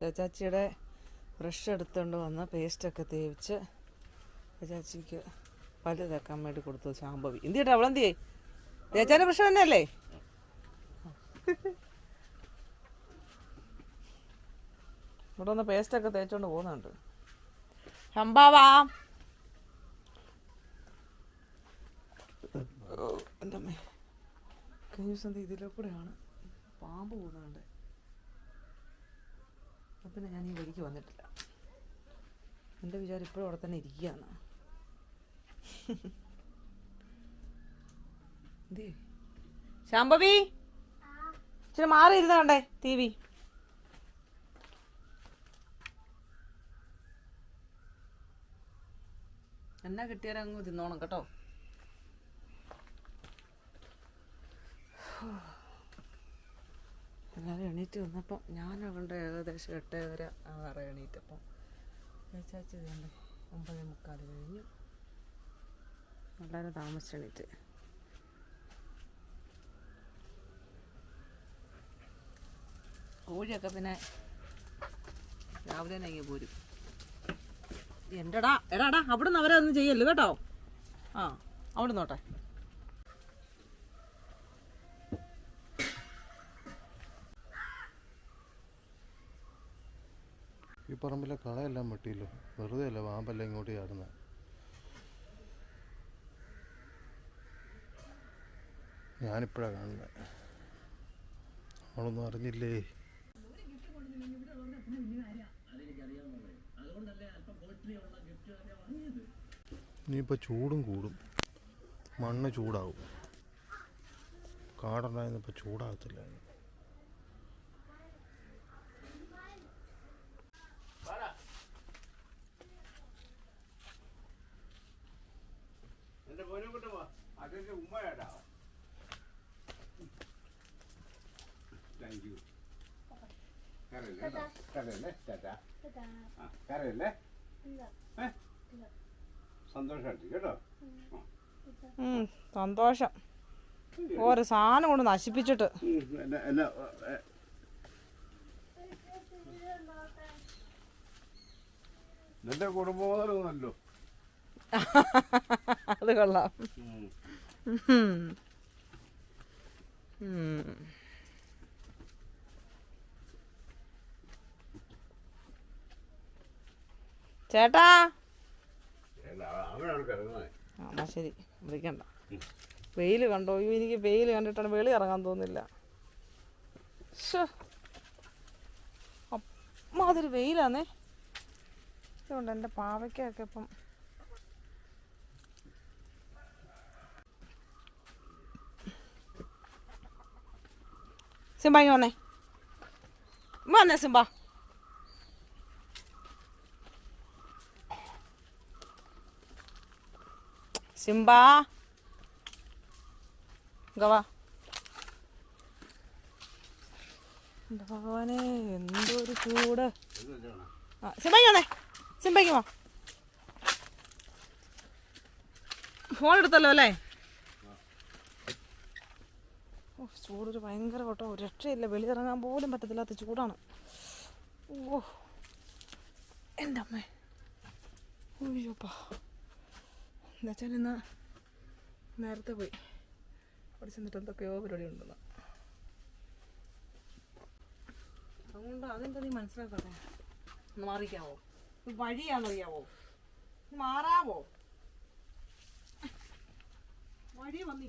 Light ചാച്ചിയുടെ brush എടുത്തുകൊണ്ട് വന്ന് പേസ്റ്റൊക്കെ തേവിച്ച് ചാച്ചിക്ക് പല്ല് തേക്കാൻ വേണ്ടി കൊടുത്തു ശാമ്പവി എന്ത് ചേട്ടാ അവളെന്ത് ചെയ്യേ? ചേച്ചാന്റെ ബ്രഷ് തന്നെയല്ലേ? ഇവിടെ ഒന്ന് പേസ്റ്റൊക്കെ തേച്ചോണ്ട് പോകുന്നുണ്ട്. ശമ്പാവാ എന്റെ അമ്മേ. കഴിഞ്ഞ ദിവസം ഇതിലെ കൂടെയാണ്. പാമ്പ് പോകുന്നുണ്ട് അപ്പം പിന്നെ ഞാൻ ഈ വഴിക്ക് വന്നിട്ടില്ല. എന്റെ വിചാരം ഇപ്പോഴും അവിടെ തന്നെ ഇരിക്കുകയാണ്. ശാംഭവി? ഇച്ചിരി മാറി ഇരുന്ന് കണ്ടേ ടി വി. എന്നാ കിട്ടിയാലും അങ്ങ് തിന്നോണം കേട്ടോ. എല്ലാവരും എണീറ്റ് വന്നപ്പോൾ കണ്ട് ഏകദേശം എട്ടര ആറ് എണീറ്റപ്പം. ചേച്ചാച്ചി ഇതുണ്ട് ഒമ്പതേ മുക്കാൽ കഴിഞ്ഞു. വളരെ താമസിച്ച് എണീറ്റ്. കോഴിയൊക്കെ പിന്നെ രാവിലെ തന്നെ പോരും. എന്റെടാ എടാടാ അവിടുന്ന് അവരെ ഒന്നും ചെയ്യല്ലോ കേട്ടോ? ആ അവിടെ നോട്ടെ ഈ പറമ്പിലെ കളയെല്ലാം വെട്ടിയല്ലോ. വെറുതെ അല്ല പാമ്പെല്ലാം ഇങ്ങോട്ട് ചാടുന്നത് ഞാനിപ്പോഴാണ് കാണുന്നത് അവളൊന്നും അറിഞ്ഞില്ലേ? ഇനിയിപ്പോൾ ചൂടും കൂടും. മണ്ണ് ചൂടാവും. കാടുണ്ടായിരുന്നപ്പോൾ ചൂടാകത്തില്ല അതിന്റെ ഉമ്മയാടാ താങ്ക് യു കരയല്ലേ കേട്ടോ? കരയല്ലേ ചേട്ടാ കരയല്ലേ സന്തോഷമായിട്ട് കേട്ടോ ഉം, സന്തോഷം. ഓരോ സാധനം കൊണ്ട് നശിപ്പിച്ചിട്ട്. നിന്റെ അത് കൊള്ളാം. ചേട്ടാ? ആ, എന്നാ ശരി. വിളിക്കണ്ട. വെയിൽ കണ്ടോ? അയ്യോ എനിക്ക് വെയിൽ കണ്ടിട്ടാണ് വെളി ഇറങ്ങാൻ തോന്നില്ല. അമ്മാതിരി വെയിലാന്നേ. അതുകൊണ്ട് എന്റെ പാവയ്ക്കൊക്കെ ഇപ്പം സിംബ ഇങ്ങ് വന്നേ ഇമ്മ വന്നേ സിംബ സിംബ ഇങ്ങ് വാ എന്റെ ഭഗവാനെ എന്തൊരു ചൂട്. ആ സിംബയ്ക്ക് വന്നേ സിംബയ്ക്ക് വാ ഫോൺ എടുത്തല്ലോ അല്ലേ? ഓ ചൂടൊരു ഭയങ്കര കേട്ടോ രക്ഷയില്ല വെളിയിറങ്ങാൻ പോലും പറ്റത്തില്ലാത്ത ചൂടാണ്. ഓ എന്റെ അമ്മേ. അയ്യോപ്പാ എന്നുവെച്ചാൽ ഇന്ന് നേരത്തെ പോയി. അവിടെ ചെന്നിട്ട് എന്തൊക്കെയോ പരിപാടി ഉണ്ടെന്ന്. അതുകൊണ്ട് അതെന്താ നീ മനസ്സിലാക്കാതെ ഒന്ന് മാറിക്കാവോ? വഴിയാണെന്നറിയാവോ മാറാവോ? വഴി വന്ന്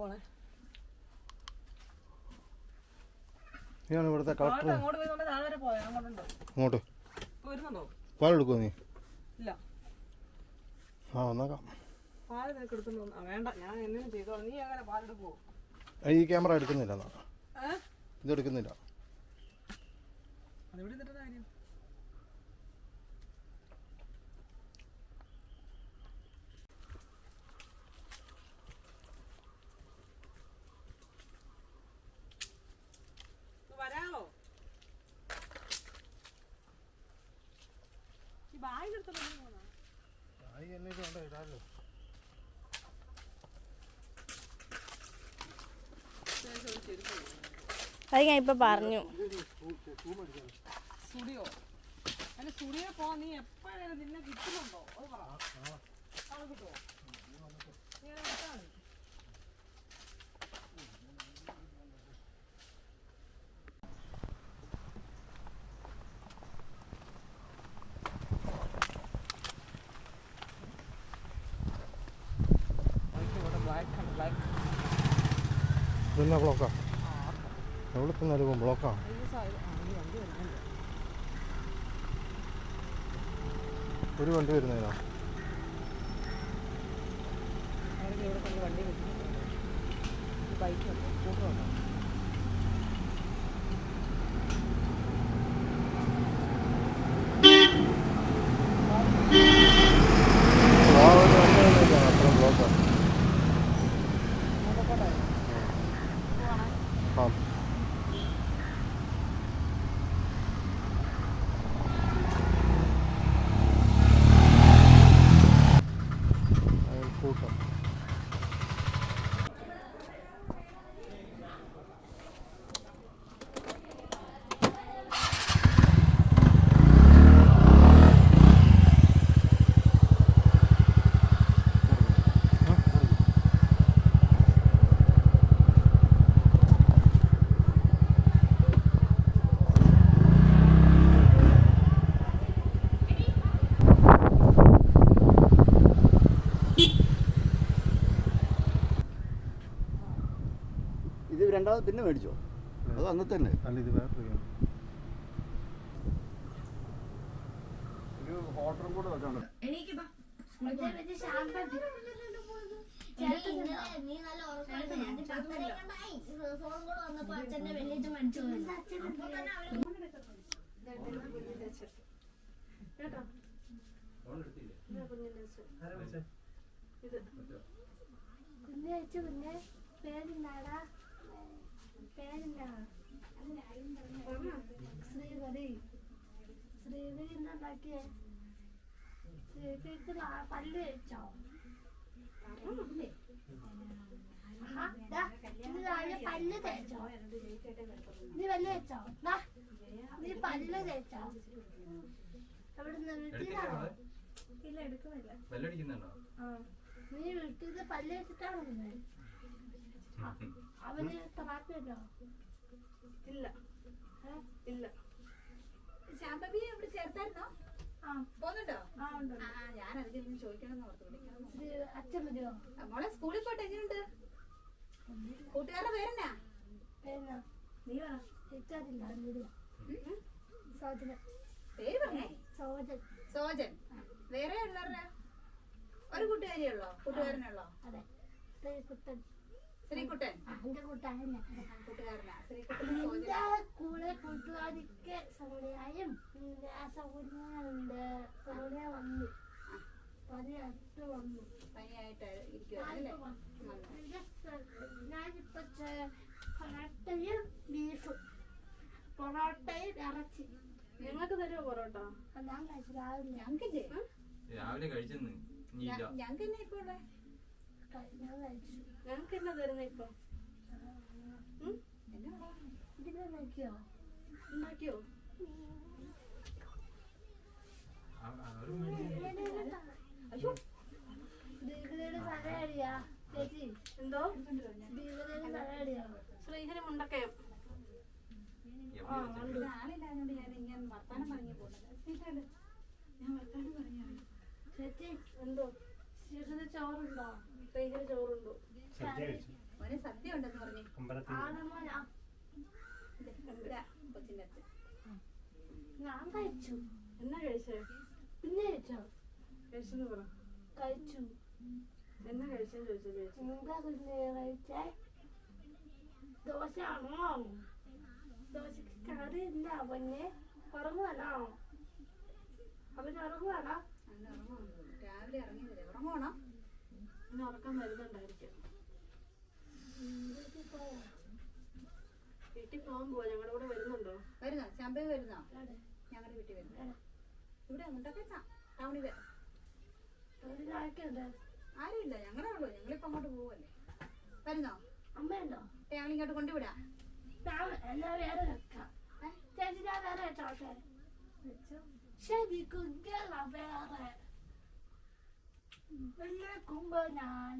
പോണേ. നീയാണ് ഇവിടുത്തെ കളക്ടർ. അങ്ങോട്ട് പാലെടുക്കുമോ നീ? ഇല്ല. ആ വന്നേക്കാം. പാൽ നിനക്ക് എടുക്കുന്നു വേണ്ട. ഞാൻ എന്നെ ചെയ്തോ നീ അങ്ങനെ പാലെടുക്കുവോ ആ, ഈ ക്യാമറ എടുക്കുന്നില്ല എന്നാ. ഏ? ഇത് എടുക്കുന്നില്ല അതെവിടെ കാര്യം വരാവോ ഈ ആയി എന്നെ ഇത് കൊണ്ട് ഇടാലോ അത് ഞാൻ ഇപ്പൊ പറഞ്ഞു. സ്റ്റുഡിയോ. പോവാൻ നീ എപ്പോഴും നിന്നെ കിട്ടുന്നുണ്ടോ? പറ നീ അങ്ങനെ വിട്ടാ മതി. ഇതെന്നാ ബ്ലോക്കാ എവിടെ ഒരു ബ്ലോക്കാ ഒരു വണ്ടി വരുന്നതിനോ? ബൈക്ക് ഉണ്ട് സ്കൂട്ടർ ഉണ്ട് ആ ഒരു വണ്ടി വന്നിട്ടാണ് അത്ര ബ്ലോക്കാ ആ അയൽക്കൂട്ടം ഇത് രണ്ടാമത് പിന്നെ മേടിച്ചോ അത് അന്നത്തെ തന്നെ അല്ല ഇത് വേറൊരു game. ഒരു ഹോട്ടലും കൂടെ വെക്കണം നീ നല്ല ഉറക്കമായിട്ട് ഞാൻ പത്തര കണ്ടായി ഫോൺ കൂടെ വന്നപ്പോ പിന്നെ മേടിച്ചോ. അത് അന്ന് തന്നെ. അവർ കുഞ്ഞു വെച്ച് കുഞ്ഞെ. പേരെന്താടാ? ശ്രീകരി ശ്രീകരി എന്താക്കിയേ ശ്രീകരിക്ക് പല്ല് വെച്ചോ പല്ല് തേച്ചോ? നീ പല്ല് തേച്ചോ? ദാ, നീ പല്ല് തേച്ചോ? ഇല്ല എടുക്കുന്നില്ല നീ വീട്ടിൽ പല്ല് വെച്ചിട്ടാണോ അവന് ഇല്ല? ഇല്ല. ശാന്തബിയെ ഇവിടെ ചേർത്തായിരുന്നോ? ആ. പോന്നുണ്ടോ? ആ ഉണ്ട് ഞാൻ അതിന് ചോദിക്കണം അച്ഛൻ മോളെ സ്കൂളിൽ പോട്ടെ എങ്ങനെയുണ്ട് കൂട്ടുകാരുടെ പേരെന്നാ? നീ സോജന പേര് പറഞ്ഞേ. സോജൻ. സോജൻ. വേറെ ഉള്ളവരുടെ ഒരു കൂട്ടുകാരിയുള്ളോ കൂട്ടുകാരനുള്ളോ അതെ. ശ്രീകുട്ടൻ. എന്റെ കൂട്ടുകാരനെ. കൂട്ടുകാരനാ ശ്രീകുട്ടൻ സോജൻ എന്റെ കൂടെ കൂട്ടുകാരിക്ക് സോണിയായും പിന്നെ ആ സോണിയുണ്ട് സോണിയ വന്നു. പതി അടുത്ത് വന്നു. പനിയായിട്ട് ഇരിക്കുവാണല്ലേ ഞാനിപ്പോ പൊറോട്ടയും ബീഫും. പൊറോട്ടയും ഇറച്ചി. നിങ്ങൾക്ക് തരുമോ പൊറോട്ട? ഞാൻ കഴിച്ചു രാവിലെ. ഞങ്ങൾക്കില്ലേ രാവിലെ കഴിച്ചെന്ന്. ഞങ്ങൾക്ക് തന്നെ ഇപ്പൊ ഉള്ളേ കഴി- ഞാൻ കഴിച്ചു ഞങ്ങൾക്ക് എന്നാ തരുന്ന ഇപ്പൊ? ഉണ്ടാക്കിയോ? അയ്യോ. എന്തോ? ശ്രീഹരി മുണ്ടക്കയം. ഞാൻ ഇങ്ങനെ വർത്താനം പറഞ്ഞു പോകുന്നത് ഞാൻ വർത്താനം പറഞ്ഞാണ് ചേച്ചി എന്തോ? ചോറുണ്ടോ? ഭയങ്കര ചോറുണ്ടോ? മോനെ സദ്യ ഉണ്ടെന്ന് പറഞ്ഞു. കൊച്ചിന്റെ അച്ഛൻ. ഞാൻ കഴിച്ചു. എന്നാ കഴിച്ചേ? പിന്നെ കഴിച്ചോ? കഴിച്ചെന്ന് പറ. കഴിച്ചു. എന്നാ കഴിച്ചെന്ന് ചോദിച്ചു കഴിച്ചു എന്താ കുഞ്ഞെ കഴിച്ചേ? ദോശയാണോ? ദോശക്ക് കറിയില്ല പൊന്നെ ഉറങ്ങുവാണോ? അവൻ ഉറങ്ങുവാണോ? അങ്ങനെ ഉറങ്ങും രാവിലെ ഇറങ്ങിയതല്ലേ ഉറങ്ങണോ ഇന്ന് ഉറക്കം വരുന്നുണ്ടായിരിക്കും. വീട്ടിൽ പോകാൻ പോവാ. ഞങ്ങളുടെ കൂടെ വരുന്നുണ്ടോ? വരുന്നോ? ചമ്പ വരുന്നോ? ഞങ്ങളുടെ വീട്ടിൽ വരുന്നോ? ഇവിടെ മുണ്ടക്കെട്ടാ ടൗണിൽ ആരുമില്ല. ഞങ്ങളെ ഉള്ളൂ. ഞങ്ങളിപ്പോ അങ്ങോട്ട് പോവല്ലേ. വരുന്നോ? അമ്മയുണ്ടോ? ഞങ്ങൾ ഇങ്ങോട്ട് കൊണ്ടുവിടാം. എന്നാ വേറെ ചേച്ചി ഞാൻ വേറെ വെച്ചോട്ടെ കുഞ്ഞല്ല വേറെ വെള്ളേക്കുമ്പോ ഞാൻ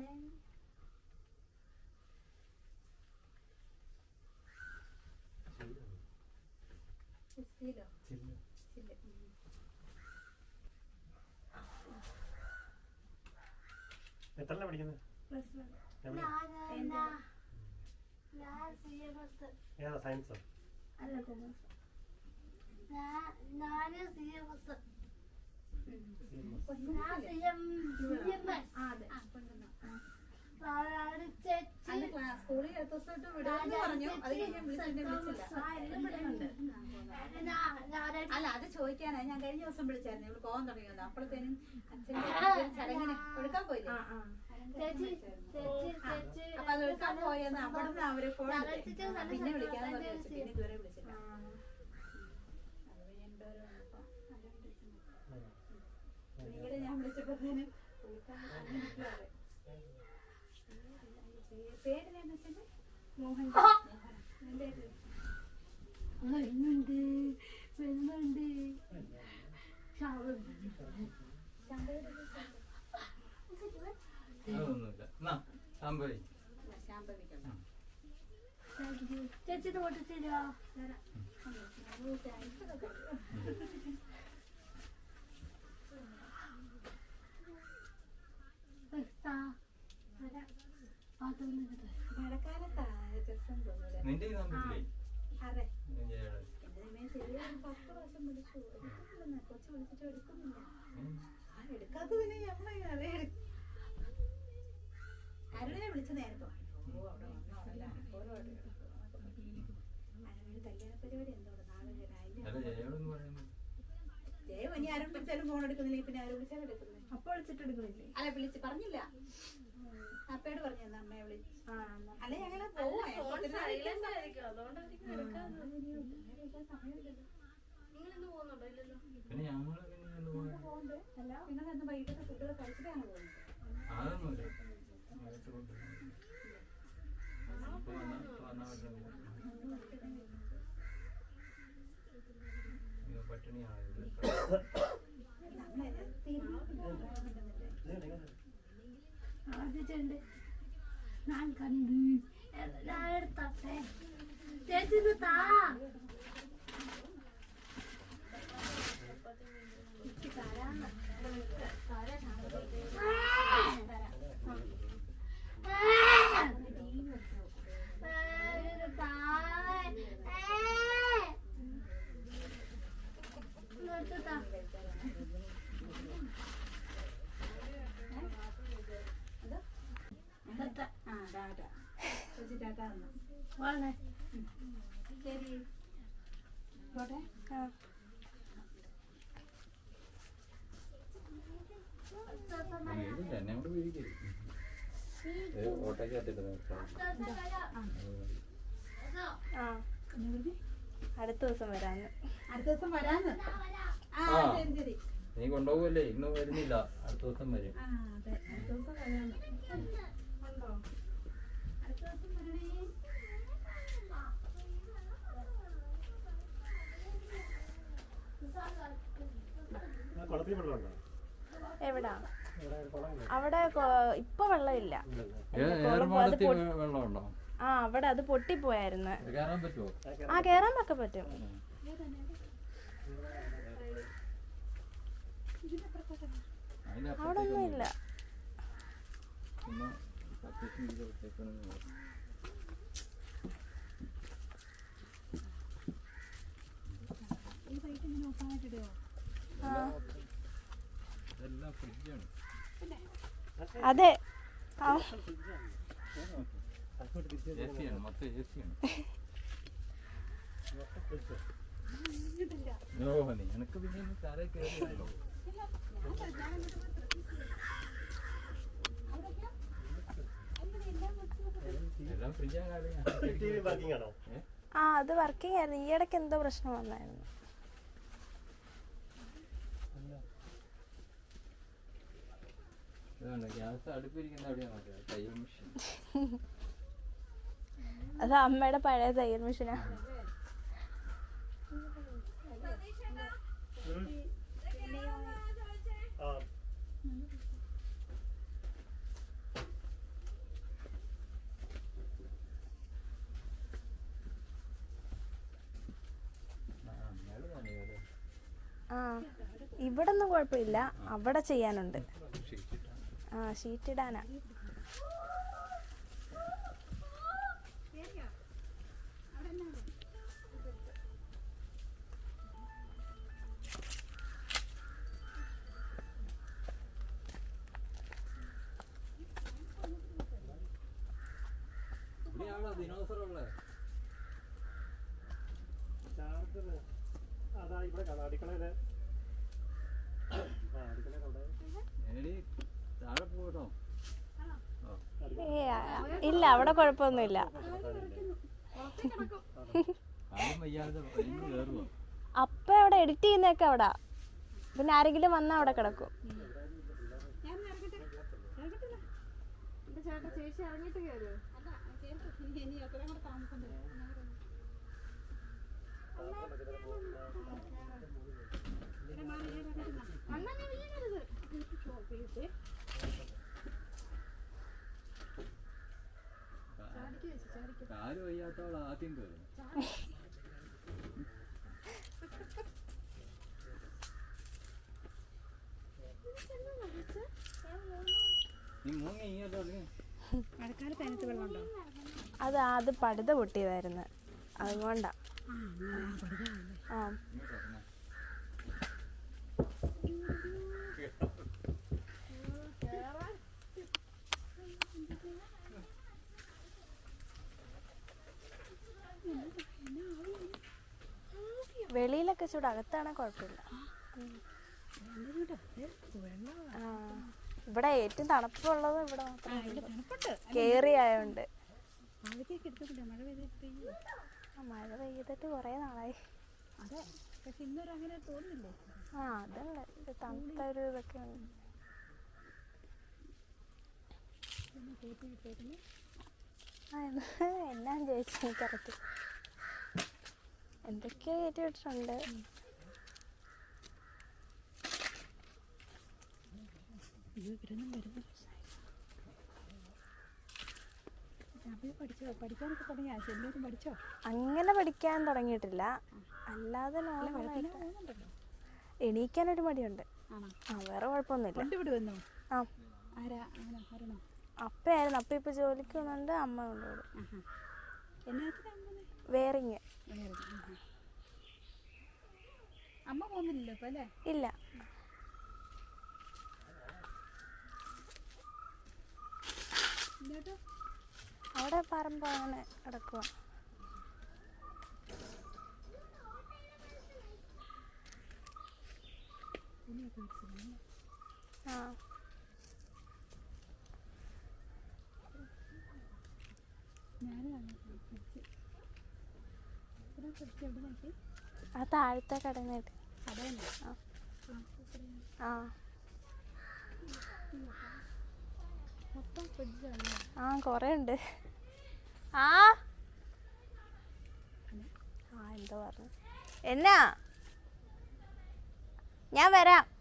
എത്രല്ല പഠിക്കുന്നത് ഏതാ സയൻസോ അല്ല കൊമേഴ്സ് സ്കൂളിൽ ദിവസമായിട്ട് പറഞ്ഞു? അത് വിളിച്ചിട്ട് വിളിച്ചില്ല. അല്ല അത് ചോദിക്കാനാ. ഞാൻ കഴിഞ്ഞ ദിവസം വിളിച്ചായിരുന്നു. ഇവിടെ പോകാൻ തുടങ്ങിയത്. അപ്പോഴത്തേനും അച്ഛന്റെ ചടങ്ങിന് എടുക്കാൻ പോയില്ലേ? ചേച്ചി ചേച്ചി ചേച്ചി. അപ്പൊ അത് എടുക്കാൻ പോയെന്ന് അവിടെ നിന്ന് അവർ ഫോൺ. പിന്നെ വിളിക്കാന്ന് പറഞ്ഞു. പിന്നെ ഇതുവരെ വിളിച്ചില്ല അത് കഴിഞ്ഞ് എന്തോരം വന്നപ്പോ അവരെ വിളിച്ചു. പിന്നീട് ഞാൻ വിളിക്കാൻ പറഞ്ഞിരിക്കുവാണ്. പേര്? മോഹൻ വരുന്നുണ്ട് വരുന്നുണ്ട് ശാപം. അതൊന്നുമില്ല എന്നാ നിന്റെ അതെ. പത്ത് പ്രാവശ്യം വിളിച്ചു. എടുക്കുന്നില്ല കൊച്ചു വിളിച്ചിട്ട് ആ എടുക്കാത്തതിന് വിളിച്ച നേരത്തെ? കല്യാണ പരിപാടി നാളെ ജയം ഇനി ആരും വിളിച്ചാലും ഫോൺ എടുക്കുന്നില്ല പിന്നെ ആരും വിളിച്ചാലും എടുക്കുന്നില്ല. അപ്പൊ വിളിച്ചിട്ട് എടുക്കുന്നില്ലേ? അല്ല വിളിച്ച് പറഞ്ഞില്ല. അപ്പയോട് പറഞ്ഞു അമ്മയെ വിളിച്ചു അല്ല ഞങ്ങൾ വൈകിട്ടത്തെ ഫുഡുകൾ കഴിച്ചിട്ടാണ് പോകുന്നത്. പട്ടിണിയാണ് ആദ്യത്തെ ഞാൻ കണ്ടു. ഞാൻ എടുത്തേ ചേച്ചി താ. ആ ടാറ്റ ചേച്ചി ടാറ്റ തന്നു വളരെ ശരി പോട്ടെ വീടില്ല, എന്നെ കൊണ്ട് വീടിക്കരുത്. ഇത് ഓട്ടോയ്ക്കകത്തിട്ട് നിർത്താം. ആ അടുത്ത ദിവസം വരാന്ന്. അടുത്ത ദിവസം വരാന്ന്? നീ കൊണ്ടുപോകല്ലേ ഇന്ന് വരുന്നില്ല. അടുത്ത ദിവസം വരും. ആ അതെ. അടുത്ത ദിവസം വരാന്ന്. ഉണ്ടോ അടുത്ത ദിവസം വരണേ കുളത്തിൽ വെള്ളമുണ്ടോ എവിടാ? അവിടെ ഇപ്പൊ വെള്ളമില്ല. ആ അവിടെ അത് പൊട്ടിപ്പോയായിരുന്നു. ആ കേറാൻ ഒക്കെ പറ്റും. അവിടെ ഒന്നും ഇല്ല അതെ. എനക്ക് പിന്നെ ഇന്ന് ആ അത് വർക്കിംഗ് ആയിരുന്നു. ഈ ഇടയ്ക്ക് എന്തോ പ്രശ്നം വന്നായിരുന്നു. അത് അമ്മയുടെ പഴയ തയ്യൽ മെഷീനാ ആ ആ അമ്മയുടെ പണികൾ ആ ഇവിടെ ഒന്നും കുഴപ്പമില്ല. അവിടെ ചെയ്യാനുണ്ട്. ആ ഷീറ്റ് അവിടെ കുഴപ്പമൊന്നുമില്ല. അപ്പ അവിടെ എഡിറ്റ് ചെയ്യുന്നൊക്കെ അവിടെ. പിന്നെ ആരെങ്കിലും വന്നാൽ അവിടെ കിടക്കും. ചേച്ചി കാൽ വയ്യാത്തവൾ ആദ്യം കയറും അത് അത് പടുത പൊട്ടിയതായിരുന്നു. അതുകൊണ്ടാ. ആ. വെളിയിലൊക്കെ ചൂട് അകത്താണെ കുഴപ്പമില്ല ഇവിടെ ഏറ്റവും തണുപ്പുള്ളത് ഇവിടെ കേറി ആയോണ്ട്. മഴ പെയ്തിട്ട്? കൊറേ നാളായി. അതെ പക്ഷെ ഇന്നൊരു അങ്ങനെ തോന്നുന്നില്ലേ ആ അതല്ല. ഇത് തണുത്ത ഒരു ഇതൊക്കെ ഉണ്ട്. എന്ന് എന്നാ ചോദിച്ചു എനിക്കറിയത്തില്ല എന്തൊക്കെയോ കയറ്റി വിട്ടിട്ടുണ്ട് അങ്ങനെ പഠിക്കാൻ തുടങ്ങിയിട്ടില്ല. അല്ലാതെ എണീക്കാൻ ഒരു എണീക്കാനൊരു മടിയുണ്ട്. ആ വേറെ കുഴപ്പമൊന്നുമില്ല. ആ. അപ്പയായിരുന്നു. അപ്പ ഇപ്പൊ ജോലിക്ക് വന്നുണ്ട് അമ്മ കൊണ്ടുപോകും. വേറിങ്. അമ്മ പോകുന്നില്ലല്ലോ ഇപ്പൊ അല്ലേ? ഇല്ല. അവിടെ പറമ്പ് അങ്ങനെ കിടക്കുക? ആ ഞാനും അങ്ങനെ പഠിച്ചു ഇവിടെ പഠിച്ചു എവിടെ നോക്കി ആ താഴത്തെ കടന്നിട്ട് ആ. ആ. കൊറേ ഉണ്ട്. ആ എന്തോ പറഞ്ഞു. എന്നാ? ഞാൻ വരാം.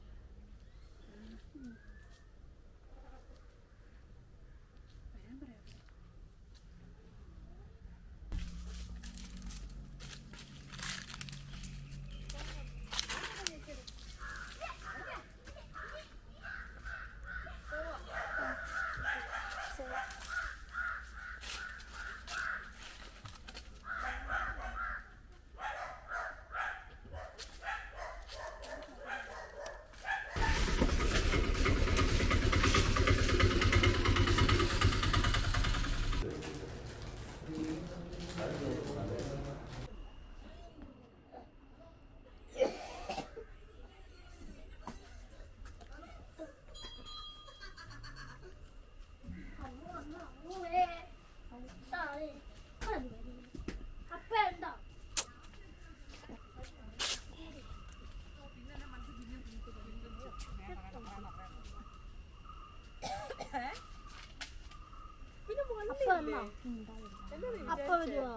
അപ്പൊ വരുവോ?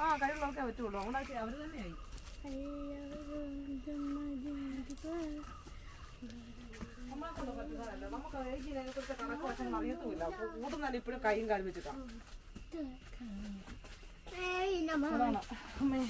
ആ കഴിവുള്ളവർക്കേ പറ്റുള്ളൂ. അതുകൊണ്ട് അവർ തന്നെയായി. നമ്മളെ കൊണ്ട് പറ്റുന്നതല്ല. നമുക്ക് അതിനെ കുറിച്ച് കണക്ക് വശങ്ങൾ അറിയത്തുമില്ല. അപ്പോൾ കൂടുന്നല്ല ഇപ്പോഴും കൈയും കാലും വെച്ചിട്ടാണ് അമ്മേ.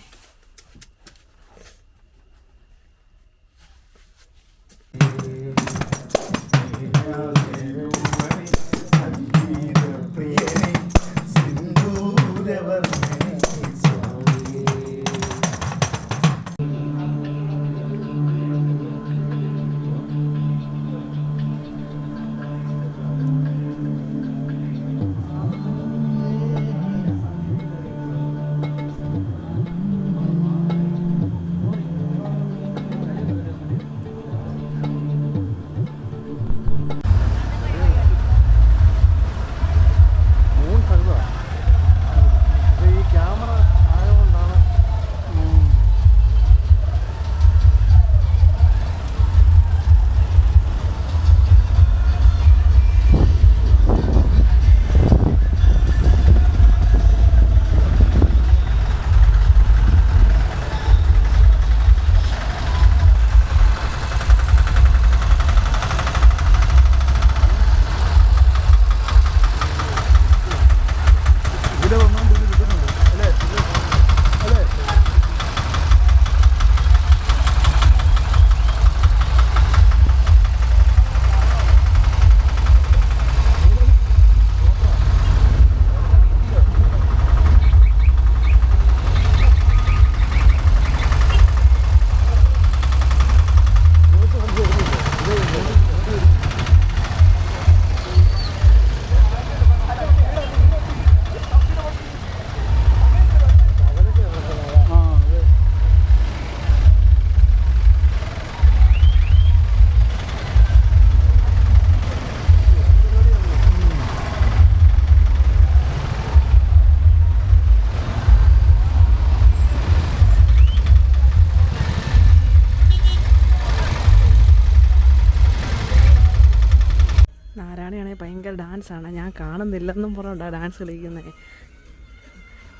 ഡാൻസാണ്. ഞാൻ കാണുന്നില്ലെന്നും പറഞ്ഞാ ഡാൻസ് കളിക്കുന്നത്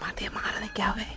മതിയെ മാറി നിൽക്കാവേ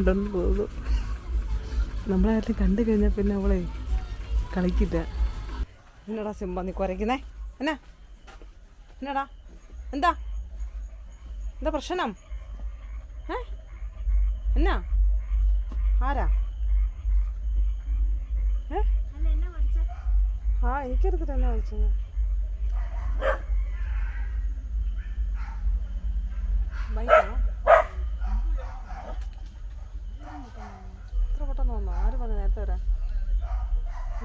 എന്നെ തോന്നുന്നു നമ്മളാരും കണ്ടു കഴിഞ്ഞാൽ പിന്നെ അവളെ കളിക്കില്ല. എന്നടാ സിംബ നീ കുരയ്ക്കുന്നേ? എന്നാ? എന്നടാ? എന്താ? എന്താ പ്രശ്നം? ഏ? എന്നാ? ആരാ? ആ എനിക്കറിയത്തില്ല എന്നാ വിളിച്ചത്. ബൈക്കാണോ ഇത്ര പെട്ടെന്ന് വന്നോ ആര് പറഞ്ഞു നേരത്തെ വരാൻ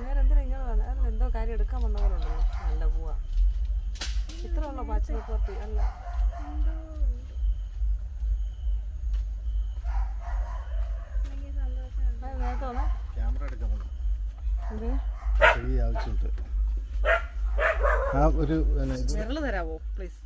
നേരെ എന്തിനാ ഇങ്ങനെ വന്നത് അല്ല എന്തോ കാര്യം എടുക്കാൻ വന്ന പോലെ ഉണ്ടല്ലോ നല്ല പോവാ. ഇത്ര ഉള്ള ബാച്ചിലർ പാർട്ടി അല്ല ക്യാമറ ആവശ്യമുണ്ട്. ആ ഒരു വിരൽ തരാവോ പ്ലീസ്